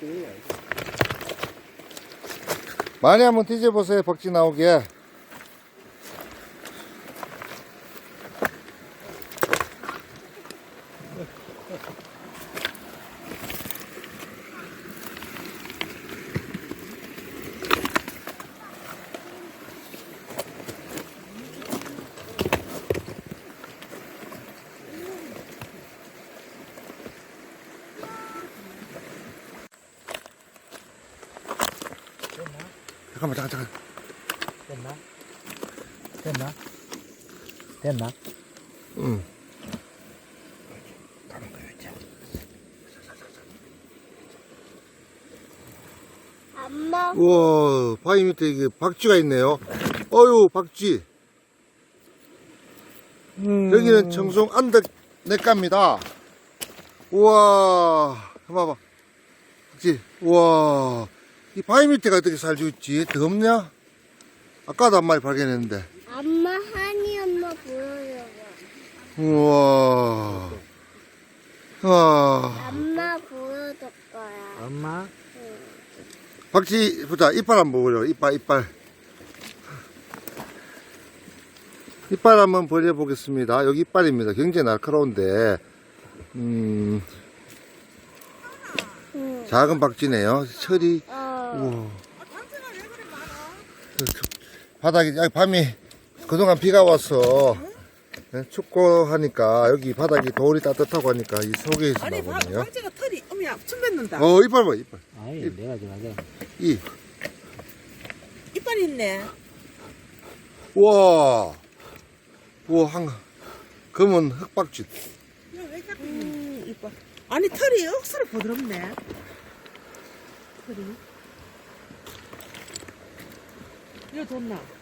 때야. 많이 한번 뒤져보세요, 박쥐 나오게. 잠깐만, 잠깐, 잠깐. 됐나? 됐나? 됐나? 응. 엄마 우와, 바위 밑에 이게 박쥐가 있네요. 어유, 박쥐. 여기는 청송 안덕 내과입니다. 우와, 봐봐. 박쥐, 우와. 이 바위 밑에가 어떻게 살고 있지? 더없냐? 아까도 한 마리 발견했는데. 엄마 한이 엄마 보여줘봐 우와. 우와. 엄마 보여줄 거야 엄마? 박쥐, 보자. 이빨 한번 보려. 이빨, 이빨. 이빨 한번 벌려보겠습니다. 여기 이빨입니다. 굉장히 날카로운데, 음, 응. 작은 박쥐네요. 철이, 어. 우와. 바닥이, 여기 밤이, 그동안 비가 와서, 네, 춥고 하니까, 여기 바닥이 돌이 따뜻하고 하니까, 이 속에 있나 아니 봐, 보네요. 강제가 털이 어머야 춤 뱉는다. 어, 이빨 봐, 이빨. 아니, 내가 좀 하자. 이. 이빨 있네. 우와. 우와, 한, 검은 흑박쥐. 음, 이빨. 아니 털이 억수로 부드럽네. 털이. 이거 좋나?